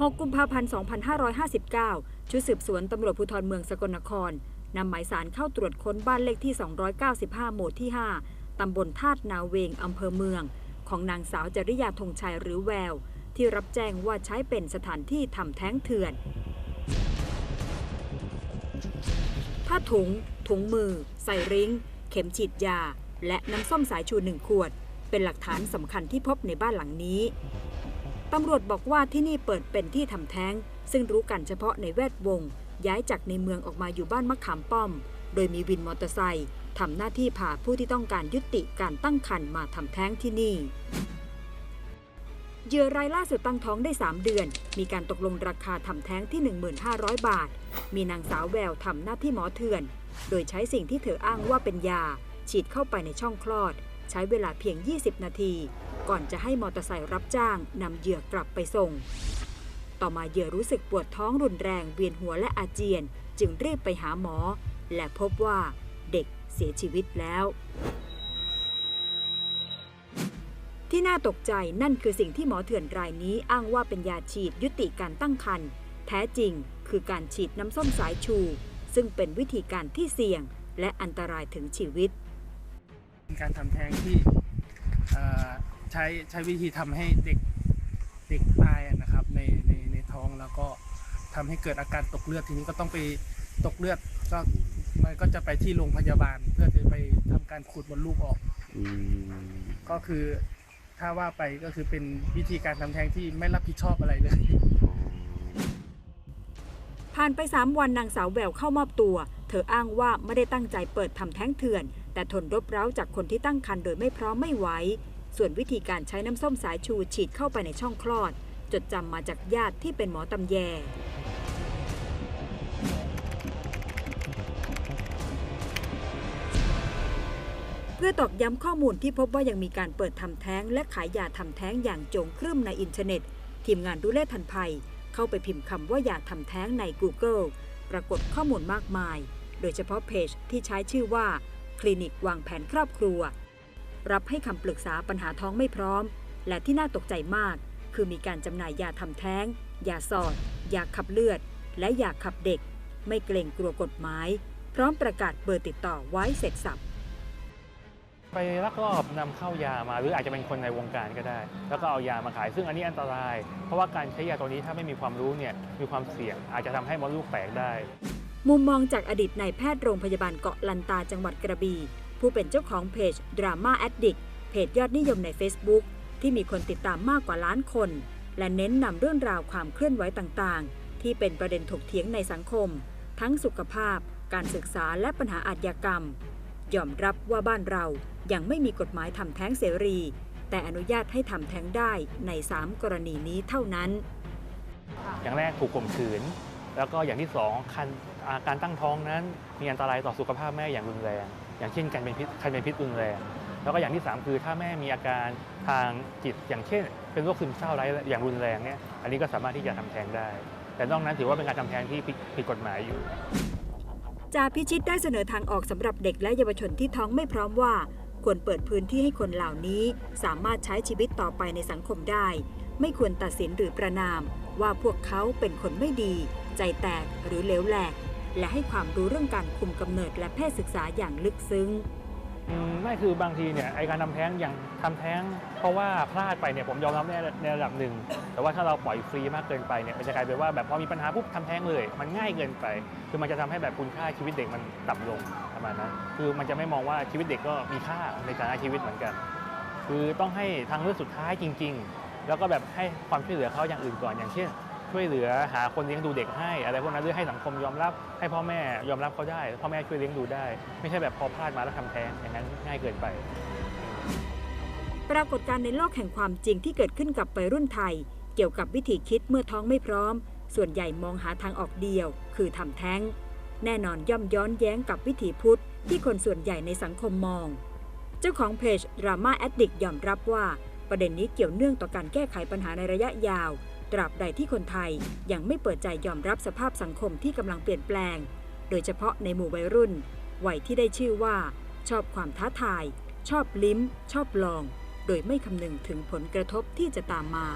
6 กุมภาพันธ์ 2559 ชุดสืบสวนตำรวจภูธรเมืองสกลนครนำหมายสารเข้าตรวจค้นบ้านเลขที่ 295 หมู่ที่ 5 ตำบลธาตุนาเวงอำเภอเมือง ของนางสาวจริยาธงชัยหรือแวว ที่รับแจ้งว่าใช้เป็นสถานที่ทำแท้งเถื่อน ผ้าถุง ถุงมือ ใส่ริ้ง เข็มฉีดยา และน้ำส้มสายชูหนึ่งขวด เป็นหลักฐานสำคัญที่พบในบ้านหลังนี้ ตำรวจบอกว่าที่นี่เปิดเป็นที่ทำแท้ง ซึ่งรู้กันเฉพาะในแวดวง ย้ายจากในเมืองออกมาอยู่บ้านมะขามป้อม โดยมีวินมอเตอร์ไซค์ทำหน้าที่พาผู้ที่ต้องการยุติการตั้งครรภ์มาทำแท้งที่นี่เหยื่อรายล่าสุดตั้งท้องได้ 3 เดือน มีการตกลงราคาทำแท้งที่ 1,500 บาท มีนางสาวแววทำหน้าที่หมอเถื่อน โดยใช้สิ่งที่เธออ้างว่าเป็นยา ฉีดเข้าไปในช่องคลอด ใช้เวลาเพียง 20 นาที ก่อนจะให้มอเตอร์ไซค์รับจ้างนำเหยื่อกลับไปส่ง ต่อมาเหยื่อรู้สึกปวดท้องรุนแรงเวียนหัวและอาเจียน จึงรีบไปหาหมอ และพบว่าเด็กเสียชีวิตแล้ว ที่น่าตกใจนั่นคือสิ่งที่หมอเถื่อนรายนี้อ้างว่าเป็นยาฉีดยุติการตั้งครรภ์แท้จริงคือการฉีดน้ำส้มสายชู ซึ่งเป็นวิธีการที่เสี่ยงและอันตรายถึงชีวิต การทำแท้งที่ ใช้ใช้วิธีทำให้เด็กเด็กตายอะนะครับในในในท้องแล้วก็ทำให้เกิดอาการตกเลือดทีนี้ก็ต้องไปตกเลือดก็มันก็จะไปที่โรงพยาบาล เพื่อจะไปทำการขูดมดลูกออกอืมก็คือถ้าว่าไปก็คือเป็นวิธีการทำแท้งที่ไม่รับผิดชอบอะไรเลย ผ่านไป 3 วันนางสาวแววเข้ามอบตัว เธออ้างว่าไม่ได้ตั้งใจเปิดทำแท้งเถื่อน แต่ทนรบเร้าจากคนที่ตั้งครรภ์โดยไม่พร้อมไม่ไหว ส่วนวิธีการใช้น้ำส้มสายชูฉีดเข้าไปในช่องคลอด จดจำมาจากญาติที่เป็นหมอตำแย เพื่อตอกย้ำข้อมูลที่พบว่ายังมีการเปิดทำแท้ง และขายยาทำแท้งอย่างโจงครึ่มในอินเทอร์เน็ต ทีมงานดูแลทันภัย เข้าไปพิมพ์คำว่ายาทำแท้งใน Google ปรากฏข้อมูลมากมาย โดยเฉพาะเพจที่ใช้ชื่อว่า คลินิกวางแผนครอบครัว รับให้คำปรึกษาปัญหาท้องไม่พร้อม และที่น่าตกใจมาก คือมีการจำหน่ายยาทำแท้ง ยาสอด ยาขับเลือด และยาขับเด็ก ไม่เกรงกลัวกฎหมาย พร้อมประกาศเบอร์ติดต่อไว้เสร็จสับไปลักลอบนำเข้ายามาหรืออาจจะเป็นคนในวงการก็ได้ แล้วก็เอายามาขาย ซึ่งอันนี้อันตราย เพราะว่าการใช้ยาตัวนี้ถ้าไม่มีความรู้เนี่ยมีความเสี่ยง อาจจะทำให้มดลูกแตกได้ มุมมองจากอดีตนายแพทย์โรงพยาบาลเกาะลันตาจังหวัดกระบี่ ผู้เป็นเจ้าของเพจ Drama Addict เพจยอดนิยมใน Facebook ที่มีคนติดตามมากกว่าล้านคน และเน้นนำเรื่องราวความเคลื่อนไหวต่างๆ ที่เป็นประเด็นถกเถียงในสังคม ทั้งสุขภาพ การศึกษาและปัญหาอาชญากรรม ยอมรับว่าบ้านเรายังไม่มีกฎหมายทำแท้งเสรี แต่อนุญาตให้ทำแท้งได้ใน 3 กรณีนี้เท่านั้น อย่างแรกถูกข่มขืน แล้วก็อย่างที่สองการตั้งท้องนั้นมีอันตรายต่อสุขภาพแม่อย่างรุนแรง อย่างเช่นการเป็นพิษคันเป็นพิษรุนแรงแล้วก็อย่างที่สามคือถ้าแม่มีอาการทางจิตอย่างเช่น เป็นโรคซึมเศร้าร้อย่างรุนแรงเนี่ยอันนี้ก็สามารถที่จะทำแท้งได้ แต่นอกนั้นถือว่าเป็นการทำแท้งที่ผิดผิดกฎหมายอยู่จาพิชิตได้เสนอทางออกสำหรับเด็กและเยาวชนที่ท้องไม่พร้อมว่า ควรเปิดพื้นที่ให้คนเหล่านี้ สามารถใช้ชีวิตต่อไปในสังคมได้ ไม่ควรตัดสินหรือประนาม ว่าพวกเขาเป็นคนไม่ดี ใจแตกหรือเลวแหลก และให้ความรู้เรื่องการคุมกำเนิดและเพศศึกษาอย่างลึกซึ้งไม่คือบางทีเนี่ยไอการทำแท้งอย่างทำแท้ง เพราะว่าพลาดไปเนี่ยผมยอมรับในระดับหนึ่ง แต่ว่าถ้าเราปล่อยฟรีมากเกินไปเนี่ยมันจะกลายเป็นว่าแบบพอมีปัญหาปุ๊บทำแท้งเลย มันง่ายเกินไป คือมันจะทำให้แบบคุณค่าชีวิตเด็กมันต่ำลงประมาณนั้นคือมันจะไม่มองว่าชีวิตเด็กก็มีค่าในฐานะชีวิตเหมือนกัน คือต้องให้ทางเลือกสุดท้ายจริง ๆ แล้วก็แบบให้ความช่วยเหลือเขาอย่างอื่นก่อนอย่างเช่น ช่วยเหลือหาคนเลี้ยงดูเด็กให้อะไรพวกนั้นหรือให้สังคมยอมรับให้พ่อแม่ยอมรับเขาได้ พ่อแม่ช่วยเลี้ยงดูได้ ไม่ใช่แบบพอพลาดมาแล้วทำแท้งอย่างนั้นง่ายเกินไป ปรากฏการณ์ในโลกแห่งความจริงที่เกิดขึ้นกับวัยรุ่นไทย เกี่ยวกับวิธีคิดเมื่อท้องไม่พร้อม ส่วนใหญ่มองหาทางออกเดียว คือทำแท้ง แน่นอนย่อมย้อนแย้งกับวิถีพุทธ ที่คนส่วนใหญ่ในสังคมมอง เจ้าของเพจ Drama Addict ยอมรับว่า ประเด็นนี้เกี่ยวเนื่องต่อการแก้ไขปัญหาในระยะยาว ตราบใดที่คนไทยยังไม่เปิดใจยอมรับสภาพสังคมที่กำลังเปลี่ยนแปลง โดยเฉพาะในหมู่วัยรุ่น วัยที่ได้ชื่อว่า ชอบความท้าทาย ชอบลิ้ม ชอบลอง โดยไม่คำนึงถึงผลกระทบที่จะตามมา